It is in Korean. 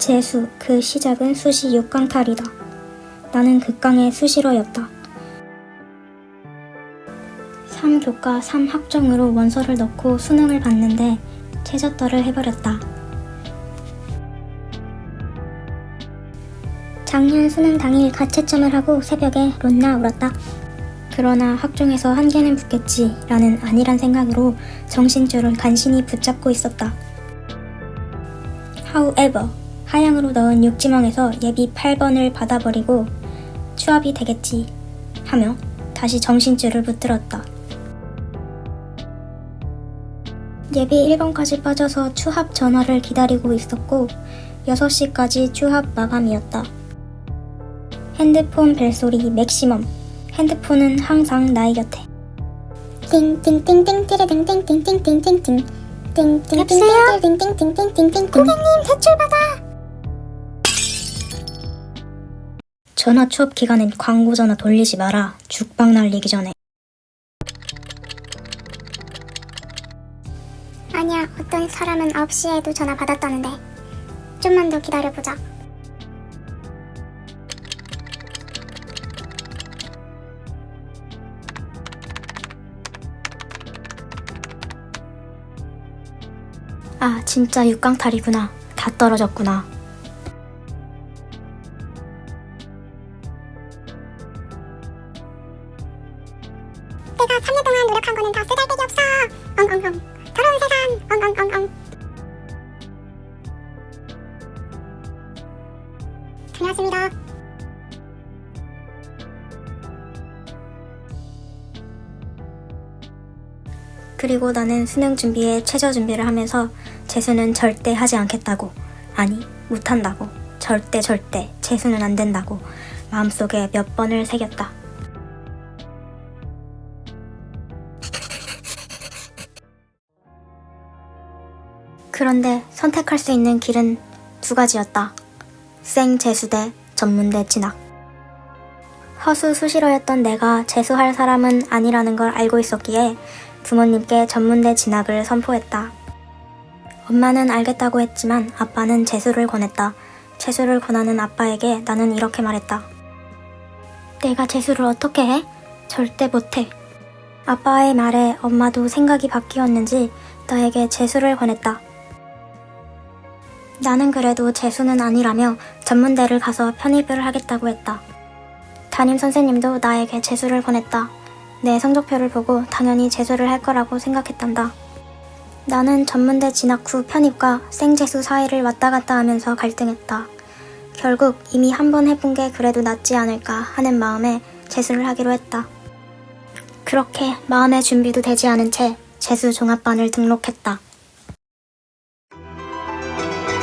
재수, 그 시작은 수시 6강 탈이다. 나는 극강의 수시로였다. 3교과 3학종으로 원서를 넣고 수능을 봤는데 최저떨을 해버렸다. 작년 수능 당일 가채점을 하고 새벽에 롯나 울었다. 그러나 학종에서 한 개는 붙겠지 라는 아니란 생각으로 정신줄을 간신히 붙잡고 있었다. However, 하향으로 넣은 육지망에서 예비 8번을 받아버리고 추합이 되겠지 하며 다시 정신줄을 붙들었다. 예비 1번까지 빠져서 추합 전화를 기다리고 있었고 6시까지 추합 마감이었다. 핸드폰 벨소리 맥시멈. 핸드폰은 항상 나의 곁에. 띵띵띵띵 띠르띵띵띵띵띵띵띵 여보세요? 띵띵띵띵띵띵띵띵 고객님 대출 받아 전화 추업 기간엔 광고 전화 돌리지 마라. 죽방 날리기 전에. 아니야 어떤 사람은 9시에도 전화 받았다는데 좀만 더 기다려보자 아, 진짜 육강탈이구나. 다 떨어졌구나. 내가 3년 동안 노력한 거는 다 쓰잘데기 없어 엉엉엉 더러운 세상 엉엉엉엉 다녀왔습니다 그리고 나는 수능 준비에 최저 준비를 하면서 재수는 절대 하지 않겠다고. 아니, 못한다고. 절대 절대 재수는 안 된다고. 마음속에 몇 번을 새겼다. 그런데 선택할 수 있는 길은 두 가지였다. 생 재수대 전문대 진학. 허수 수시로였던 내가 재수할 사람은 아니라는 걸 알고 있었기에 부모님께 전문대 진학을 선포했다. 엄마는 알겠다고 했지만 아빠는 재수를 권했다. 재수를 권하는 아빠에게 나는 이렇게 말했다. 내가 재수를 어떻게 해? 절대 못해. 아빠의 말에 엄마도 생각이 바뀌었는지 나에게 재수를 권했다. 나는 그래도 재수는 아니라며 전문대를 가서 편입을 하겠다고 했다. 담임 선생님도 나에게 재수를 권했다. 내 성적표를 보고 당연히 재수를 할 거라고 생각했단다. 나는 전문대 진학 후 편입과 생재수 사이를 왔다 갔다 하면서 갈등했다. 결국 이미 한 번 해본 게 그래도 낫지 않을까 하는 마음에 재수를 하기로 했다. 그렇게 마음의 준비도 되지 않은 채 재수 종합반을 등록했다.